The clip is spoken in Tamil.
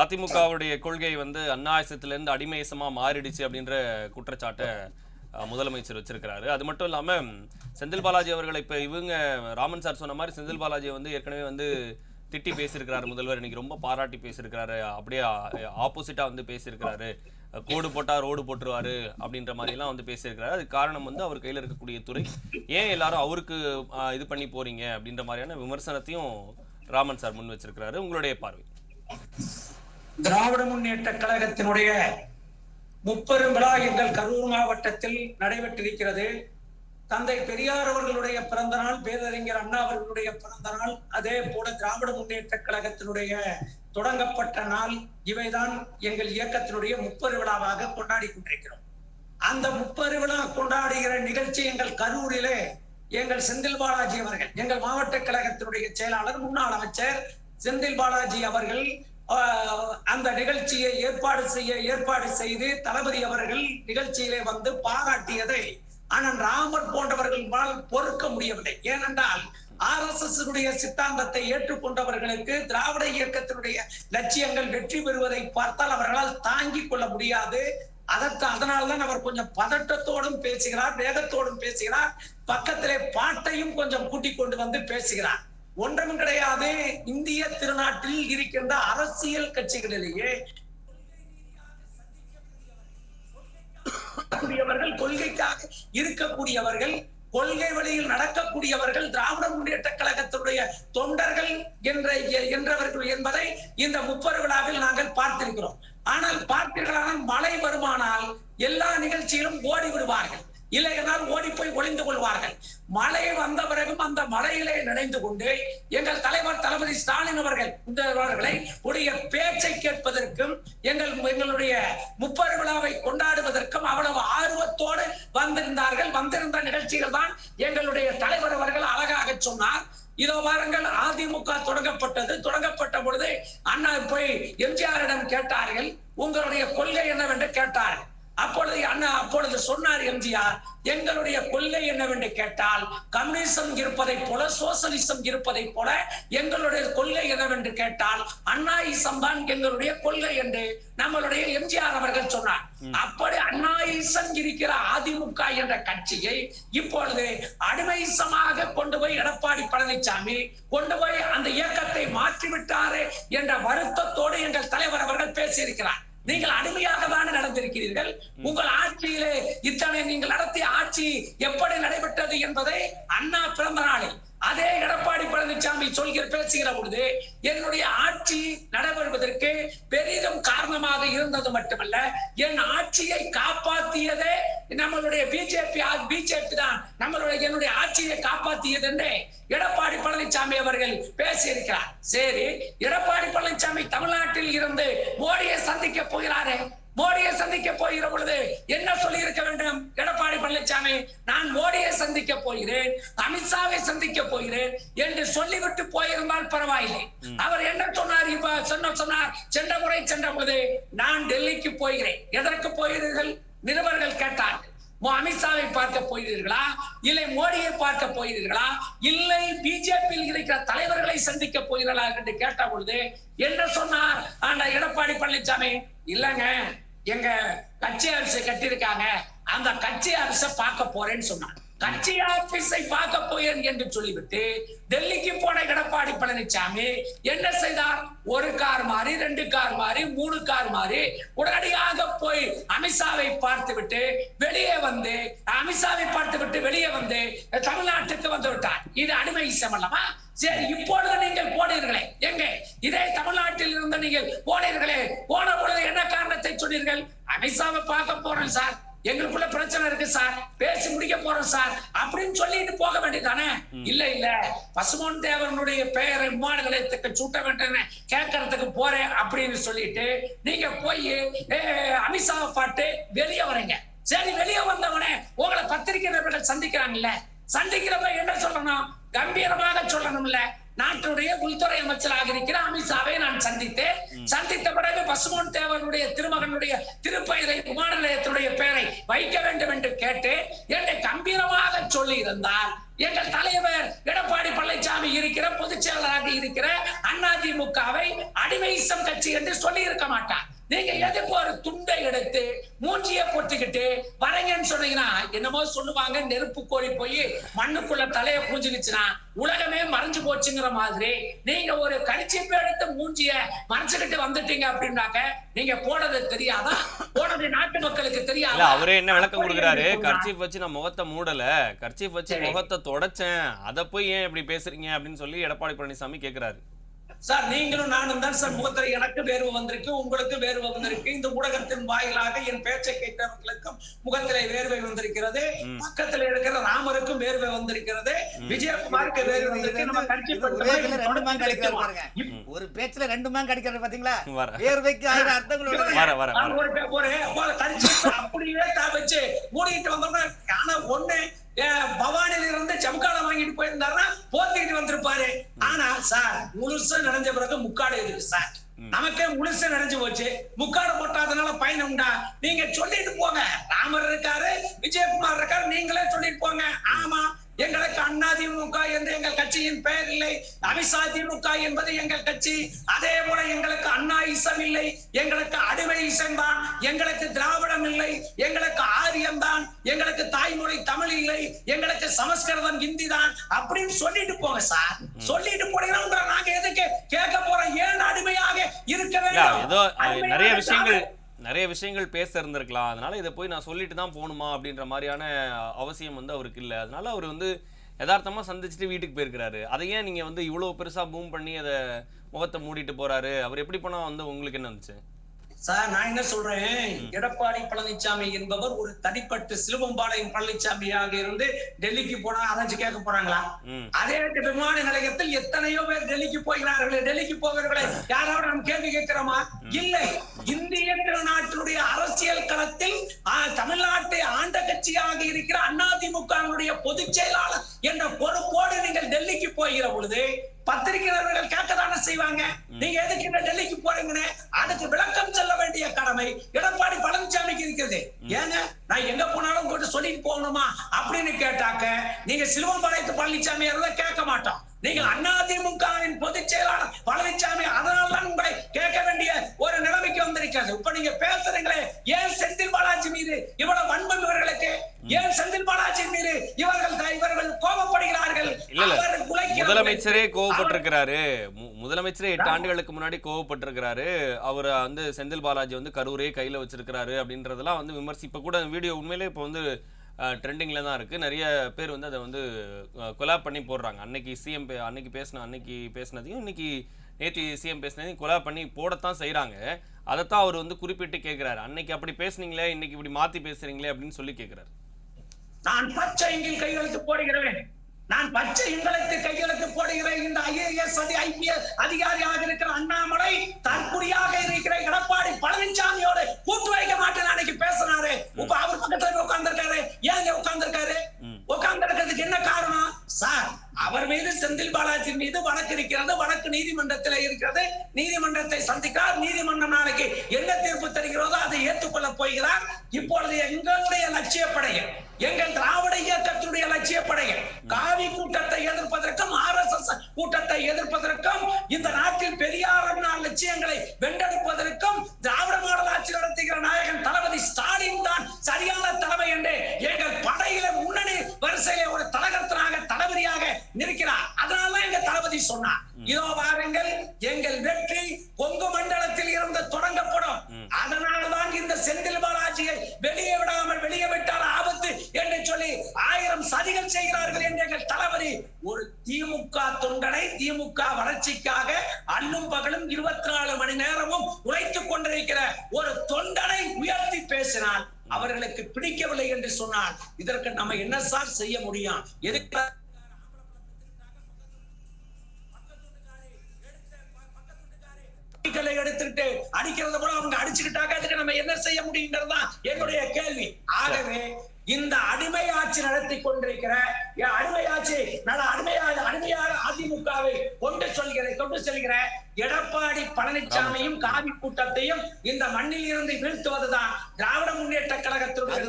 அதிமுகவுடைய கொள்கை வந்து அன்னாயசத்திலேருந்து அடிமேசமாக மாறிடுச்சு அப்படின்ற குற்றச்சாட்டை முதலமைச்சர் வச்சிருக்கிறாரு. அது மட்டும் இல்லாமல் செந்தில் பாலாஜி அவர்களை இப்போ இவங்க ராமன் சார் சொன்ன மாதிரி செந்தில் பாலாஜி வந்து ஏற்கனவே வந்து திட்டி பேசியிருக்கிறாரு முதல்வர். இன்னைக்கு ரொம்ப பாராட்டி பேசியிருக்கிறாரு. அப்படியே ஆப்போசிட்டாக வந்து பேசியிருக்கிறாரு. கோடு போட்டா ரோடு போட்டுருவாரு அப்படின்ற மாதிரிலாம் வந்து பேசியிருக்கிறாரு. அதுக்கு காரணம் வந்து அவர் கையில் இருக்கக்கூடிய துறை. ஏன் எல்லாரும் அவருக்கு இது பண்ணி போறீங்க அப்படின்ற மாதிரியான விமர்சனத்தையும் ராமன் சார் முன் வச்சிருக்கிறாரு. உங்களுடைய பார்வை. திராவிட முன்னேற்ற கழகத்தினுடைய முப்பெரும் விழா எங்கள் கரூர் மாவட்டத்தில் நடைபெற்றிருக்கிறது. தந்தை பெரியார் அவர்களுடைய பிறந்த நாள் பேரறிஞர் அண்ணா அவர்களுடைய பிறந்த நாள் அதே போல திராவிட முன்னேற்ற கழகத்தினுடைய தொடங்கப்பட்ட நாள் இவைதான் எங்கள் இயக்கத்தினுடைய முப்பெரு விழாவாக கொண்டாடி கொண்டிருக்கிறோம். அந்த முப்பெரு விழா கொண்டாடுகிற நிகழ்ச்சி எங்கள் கரூரிலே எங்கள் செந்தில் பாலாஜி அவர்கள் எங்கள் மாவட்ட கழகத்தினுடைய செயலாளர் முன்னாள் அமைச்சர் செந்தில் பாலாஜி அவர்கள் அந்த நிகழ்ச்சியை ஏற்பாடு செய்ய ஏற்பாடு செய்து தளபதி அவர்கள் நிகழ்ச்சியிலே வந்து பாராட்டியதை ஆனால் ராமர் போன்றவர்களால் பொறுக்க முடியவில்லை. ஏனென்றால் ஆர் எஸ் எஸ் சித்தாந்தத்தை ஏற்றுக்கொண்டவர்களுக்கு திராவிட இயக்கத்தினுடைய லட்சியங்கள் வெற்றி பெறுவதை பார்த்தால் அவர்களால் தாங்கிக் கொள்ள முடியாது. அதற்கு அதனால்தான் அவர் கொஞ்சம் பதட்டத்தோடும் பேசுகிறார் வேகத்தோடும் பேசுகிறார் பக்கத்திலே பாட்டையும் கொஞ்சம் கூட்டிக் கொண்டு வந்து பேசுகிறார். ஒன்றும் கிடையாது. இந்திய திருநாட்டில் இருக்கின்ற அரசியல் கட்சிகளிலேயே கூடியவர்கள் கொள்கைக்காக இருக்கக்கூடியவர்கள் கொள்கை வழியில் நடக்கக்கூடியவர்கள் திராவிட முன்னேற்ற கழகத்தினுடைய தொண்டர்கள் என்ற என்றவர்கள் என்பதை இந்த முப்பது விழாவில் நாங்கள் பார்த்திருக்கிறோம். ஆனால் பார்த்தீர்களானால் மழை வருமானால் எல்லா நிகழ்ச்சியிலும் ஓடி விடுவார்கள் இல்லை என்றால் ஓடி போய் ஒளிந்து கொள்வார்கள். மழை வந்த பிறகும் அந்த மழையிலே நினைந்து கொண்டு எங்கள் தலைவர் தளபதி ஸ்டாலின் அவர்கள் இந்த அவர்களை உடைய பேச்சை கேட்பதற்கும் எங்கள் எங்களுடைய முப்பரு விழாவை கொண்டாடுவதற்கும் அவ்வளவு ஆர்வத்தோடு வந்திருந்தார்கள். வந்திருந்த நிகழ்ச்சிகள் தான் எங்களுடைய தலைவர் அவர்கள் அழகாக சொன்னார். இதோ வாருங்கள் அதிமுக தொடங்கப்பட்டது. தொடங்கப்பட்ட பொழுது அண்ணா போய் எம்ஜிஆரிடம் கேட்டார்கள். உங்களுடைய கொள்கை என்னவென்று கேட்டார்கள். அப்பொழுது அண்ணா அப்பொழுது சொன்னார் எம்ஜிஆர் எங்களுடைய கொள்கை என்னவென்று கேட்டால் கம்யூனிசம் இருப்பதை போல சோசலிசம் இருப்பதை போல எங்களுடைய கொள்கை என்னவென்று கேட்டால் அண்ணாயிசம் தான் எங்களுடைய கொள்கை என்று நம்மளுடைய எம்ஜிஆர் அவர்கள் சொன்னார். அப்படி அண்ணாயிசம் இருக்கிற அதிமுக என்ற கட்சியை இப்பொழுது அடிமைசமாக கொண்டு போய் எடப்பாடி பழனிசாமி கொண்டு போய் அந்த இயக்கத்தை மாற்றிவிட்டாரே என்ற வருத்தத்தோடு எங்கள் தலைவர் அவர்கள் பேசியிருக்கிறார். நீங்கள் அடிமையாக தானே நடந்திருக்கிறீர்கள். உங்கள் ஆட்சியிலே இத்தனை நீங்கள் நடத்திய ஆட்சி எப்படி நடைபெற்றது என்பதை அண்ணா பிறந்த நாளில் அதே எடப்பாடி பழனிசாமி சொல்கிற பேசுகிற பொழுது என்னுடைய ஆட்சி நடைபெறுவதற்கு பெரிதும் காரணமாக இருந்தது மட்டுமல்ல என் ஆட்சியை காப்பாற்றியதே நம்மளுடைய பிஜேபி பிஜேபி தான். நம்மளுடைய என்னுடைய ஆட்சியை காப்பாற்றியது என்று எடப்பாடி பழனிசாமி அவர்கள் பேசியிருக்கிறார். சரி எடப்பாடி பழனிசாமி தமிழ்நாட்டில் இருந்து மோடியை சந்திக்க போகிறாரே. மோடியை சந்திக்க போகிற பொழுது என்ன சொல்லி இருக்க வேண்டும்? எடப்பாடி பழனிசாமி நான் மோடியை சந்திக்க போகிறேன் அமித்ஷாவை சந்திக்க போகிறேன் என்று சொல்லிவிட்டு போயிருந்தால் பரவாயில்லை. அவர் என்ன சொன்னார்? இப்ப சொன்ன சொன்னார் சென்ற முறை சென்ற பொழுது நான் டெல்லிக்கு போகிறேன். எதற்கு போகிறீர்கள்? நிருபர்கள் கேட்டார்கள் அமித்ஷாவை பார்க்க போகிறீர்களா? இல்லை மோடியை பார்க்க போகிறீர்களா? இல்லை பிஜேபியில் இருக்கிற தலைவர்களை சந்திக்க போகிறீர்களா? என்று கேட்ட பொழுது என்ன சொன்னார் ஆனா எடப்பாடி பழனிசாமி இல்லைங்க எங்க கட்சி அரசு கட்டியிருக்காங்க. அந்த கட்சி அரசை பார்க்க போறேன்னு சொன்னார் கட்சி ஆபீஸை பார்க்க போகிறேன் என்று சொல்லிவிட்டு டெல்லிக்கு போன எடப்பாடி பழனிசாமி என்ன செய்தார்? ஒரு கார் மாறி ரெண்டு கார் மாறி மூணு கார் மாறி உடனடியாக போய் அமித்ஷாவை பார்த்து விட்டு வெளியே வந்து அமித்ஷாவை பார்த்து விட்டு வெளியே வந்து தமிழ்நாட்டுக்கு வந்து விட்டார். இது அடிமை இசம் அல்லவா? சரி இப்பொழுது நீங்கள் போனீர்களே. எங்க? இதே தமிழ்நாட்டில் இருந்து நீங்கள் போனீர்களே. போன பொழுது என்ன காரணத்தை சொன்னீர்கள்? அமித்ஷாவை பார்க்க போறேன் சார். எங்களுக்குள்ள பிரச்சனை இருக்கு சார். பேசி முடிக்க போறோம் சார். அப்படின்னு சொல்லிட்டு போக வேண்டியதானே இல்ல இல்ல. பசுமோன் தேவனுடைய பெயரை விமான நிலையத்துக்கு சூட்ட வேண்டும் கேட்கறதுக்கு போறேன் அப்படின்னு சொல்லிட்டு நீங்க போய் அமித்ஷாவை பாட்டு வெளியே வரீங்க. சரி வெளியே வந்தவனே உங்களை பத்திரிகை நிருபர்கள் சந்திக்கிறாங்கல்ல. சந்திக்கிறப்ப என்ன சொல்லணும்? கம்பீரமாக சொல்லணும்ல. நாட்டுடைய உள்துறை அமைச்சராக இருக்கிற அமித்ஷாவை நான் சந்தித்தேன். சந்தித்த பிறகு பசுமோன் தேவனுடைய திருமகனுடைய திருப்பெயரை விமான நிலையத்துடைய பெயரை வைக்க வேண்டும் என்று கேட்டு என்னை கம்பீரமாக சொல்லி இருந்தால் எங்கள் தலைவர் எடப்பாடி பழனிசாமி இருக்கிற பொதுச் செயலராக இருக்கிற அதிமுகவை அடிமைசம் கட்சி என்று சொல்லி இருக்க மாட்டார். நீங்க எதுக்கு ஒரு துண்டை எடுத்து மூஞ்சிய போட்டுக்கிட்டு வரங்கன்னு சொன்னீங்கன்னா என்னமோ சொல்லுவாங்க நெருப்பு கோரி போய் மண்ணுக்குள்ள தலைய பூஞ்சுக்கிச்சுன்னா உலகமே மறைஞ்சு போச்சுங்கிற மாதிரி. நீங்க ஒரு கரிச்சிப்பை எடுத்து மூஞ்சிய மறைச்சுக்கிட்டு வந்துட்டீங்க அப்படின்னாக்க நீங்க போனது தெரியாதா? போனது நாட்டு மக்களுக்கு தெரியாதா? அவரே என்ன விளக்கம் கொடுக்குறாரு? கர்ச்சீஃப் வச்சு நான் முகத்தை மூடல. கர்ச்சீஃப் வச்சு. முகத்தை தொடச்சேன். அதை போய் ஏன் இப்படி பேசுறீங்க அப்படின்னு சொல்லி எடப்பாடி பழனிசாமி கேக்குறாரு. சார் நீங்களும் நானும் தான் சார் முகத்தில் எனக்கு வேர்வை வந்திருக்கு உங்களுக்கு வேர்வை வந்திருக்கு. இந்த ஊடகத்தின் வாயிலாக என் பேச்சை கேட்டவர்களுக்கும் முகத்திலே வேர்வை வந்திருக்கிறது. பக்கத்துல இருக்கிற ராமருக்கும் வேர்வை வந்திருக்கிறது. விஜயகுமாருக்கு வேர்வை வந்திருக்கு. நம்ம கட்சி ஒரே பேச்சுல ரெண்டு மாங்க அடிக்கிறாரு பாத்தீங்களா? வர. வேர்வைக்கு ஆயிரம் அர்த்தங்கள் உள்ளது. வர வர நான் வர ஒரு அப்படியே தா வச்சு மூடிட்டு வந்தோம்னா ஆனா சார் முழுசா நிறைஞ்ச பிறகு முக்காடு இருக்கு சார். நமக்கே முழுசா நிறைஞ்சு போச்சு. முக்காடு போட்டாதனால பயன் உண்டா? நீங்க சொல்லிட்டு போங்க. ராமர் இருக்காரு விஜயகுமார் இருக்காரு நீங்களே சொல்லிட்டு போங்க. ஆமா எங்களுக்கு அதிமுக என்று எங்கள் கட்சியின் பெயர் இல்லை அமித்ஷா திமுக என்பது எங்கள் கட்சி. அதே போல எங்களுக்கு அண்ணா இசம் இல்லை எங்களுக்கு அடிமை இசம் தான் எங்களுக்கு திராவிடம் இல்லை எங்களுக்கு ஆரியம் தான் எங்களுக்கு தாய்மொழி தமிழ் இல்லை எங்களுக்கு சமஸ்கிருதம் ஹிந்தி தான். அப்படின்னு சொல்லிட்டு போங்க சார். சொல்லிட்டு போனீங்கன்னா உங்களை நாங்க எதுக்கு கேட்க போறோம்? ஏன் அடிமையாக இருக்க வேண்டும்? நிறைய விஷயங்கள் நிறைய விஷயங்கள் பேச இருந்திருக்கலாம். அதனால் இதை போய் நான் சொல்லிட்டு தான் போகணுமா அப்படின்ற மாதிரியான அவசியம் வந்து அவருக்கு இல்லை. அதனால் அவர் வந்து யதார்த்தமாக சந்திச்சுட்டு வீட்டுக்கு போயிருக்கிறாரு. அதை ஏன் நீங்கள் வந்து இவ்வளோ பெருசாக பூம் பண்ணி அதை முகத்தை மூடிட்டு போகிறாரு அவர் எப்படி போனால் வந்து உங்களுக்கு என்ன வந்துச்சு? சார் நான் என்ன சொல்றேன்? எடப்பாடி பழனிசாமி என்பவர் ஒரு தனிப்பட்டு சிலுவம்பாளையம் பழனிசாமியாக இருந்து டெல்லிக்கு போனா அரைஞ்சு கேட்க போறாங்களா? அதே விமான நிலையத்தில் எத்தனையோ பேர் டெல்லிக்கு போகிறார்கள் டெல்லிக்கு போகிறவர்களை யாராவது நாம் கேள்வி கேட்கிறோமா? இல்லை. இந்திய திருநாட்டினுடைய அரசியல் களத்தில் தமிழ்நாட்டை ஆண்ட கட்சியாக இருக்கிற அதிமுகவினுடைய பொதுச் செயலாளர் என்ற பொறுப்போடு நீங்கள் டெல்லிக்கு போகிற பொழுது பத்திரிகையாளர்கள் கேட்கதானே செய்வாங்க. நீங்க எதுக்கு இந்த டெல்லிக்கு போறீங்கன்னு? அதுக்கு விளக்கம் சொல்ல வேண்டிய கடமை. எடப்பாடி பழனிசாமிக்கு இருக்குது ஏங்க நான் எங்க போனாலும் உங்ககிட்ட சொல்லிட்டு போகணுமா? அப்படின்னு கேட்டாக்க நீங்க சிலுவம்பாளையத்து பழனிசாமி கேட்க மாட்டோம். நீங்கள் அதிமுகவின் பொதுச் செயலாளர் பழனிசாமி அதனால்தான் உங்களை கேட்க வேண்டிய ஒரு நிலைமைக்கு வந்திருக்கிறது இப்ப நீங்க பேசுறீங்களே ஏன் செந்தில் பாலாஜி மீது இவ்வளவு வன்மம் இவர்களுக்கு? ஏன் செந்தில் பாலாஜி மீது இவர்கள் இவர்கள் கோபப்படுகிறார்கள். முதலமைச்சரே கோவப்பட்டிருக்கிறாரு முதலமைச்சரே எட்டு ஆண்டுகளுக்கு முன்னாடி கோவப்பட்டிருக்கிறாரு அவர் வந்து செந்தில் பாலாஜி வந்து கரூரே கையில வச்சிருக்கிறாரு அப்படின்றதெல்லாம் வந்து விமர்சி இப்ப கூட வீடியோ உண்மையிலே இப்போ வந்து ட்ரெண்டிங்ல தான் இருக்கு. நிறைய பேர் வந்து அதை வந்து கொலாப் பண்ணி போடுறாங்க. அன்னைக்கு சிஎம் அன்னைக்கு பேசின அன்னைக்கு பேசினதையும் இன்னைக்கு நேத்தி சிஎம் பேசினதையும் கொலாப் பண்ணி போடத்தான் செய்கிறாங்க அதைத்தான் அவர் வந்து குறிப்பிட்டு கேட்கிறாரு அன்னைக்கு அப்படி பேசுனீங்களே இன்னைக்கு இப்படி மாத்தி பேசுறீங்களே அப்படின்னு சொல்லி கேட்கிறாரு நான் பச்சை இங்கில் கையெழுத்து போடுகிறேன் நான் பச்சை இங்களுக்கு கையெழுத்து போடுகிறேன். இந்த ஐஏஎஸ் அதி ஐபிஎஸ் அதிகாரியாக இருக்கிற அண்ணாமலை தற்குறியாக இருக்கிற எடப்பாடி பழனிசாமியோட கூட்டு வைக்க மாட்டேன் நாளைக்கு லட்சிய படைகள் காவி கூட்டத்தை எதிர்ப்பதற்கும் ஆர் எஸ் எஸ் கூட்டத்தை எதிர்ப்பதற்கும் இந்த நாட்டில் பெரியார் லட்சியங்களை வென்றெடுப்பதற்கும் திராவிட மாடல் ஆட்சி நடத்துகிற நாயகன் தளபதி ஸ்டாலின் தான் சரியான தலைமை என்று எங்கள் படையில முன்னணி வரிசையில ஒரு தலகர்த்தனாக தளபதியாக நிற்கிறார். அதனால எங்க தளபதி சொன்னார். இதோ வாருங்கள் எங்கள் வெற்றி கொங்கு மண்டலத்தில் இருந்து தொடங்கப்படும். அதனால்தான் இந்த செந்தில் பாலாஜியை வெளியே விடாமல் அதிகம் செய்கிறார்கள் என்று எங்கள் தளபதி. ஒரு திமுக தொண்டனை திமுக வளர்ச்சிக்காக அல்லும் பகலும் இருபத்தி நாலு மணி நேரமும் உழைத்துக் கொண்டிருக்கிற ஒரு தொண்டனை உயர்த்தி பேசினால் அவர்களுக்கு பிடிக்கவில்லை என்று சொன்னால் இதற்கு நம்ம என்ன சார் செய்ய முடியும்? எதுக்கு எடுத்துக்கிட்டு எடுத்துட்டு அடிக்கிறத கூட அவங்க அடிச்சுக்கிட்டாக்க அதுக்கு நம்ம என்ன செய்ய முடியுங்கிறது தான் என்னுடைய கேள்வி. ஆகவே இந்த அடிமை ஆட்சி நடத்தி கொண்டிருக்கிற அடிமை ஆட்சி அடிமையாக அடிமையாக அதிமுகவை கொண்டு சொல்கிற கொண்டு செல்கிற எடப்பாடி பழனிசாமியும் காவி கூட்டத்தையும் இந்த மண்ணில் இருந்து வீழ்த்துவதுதான் திராவிட முன்னேற்ற கழகத்தினுடைய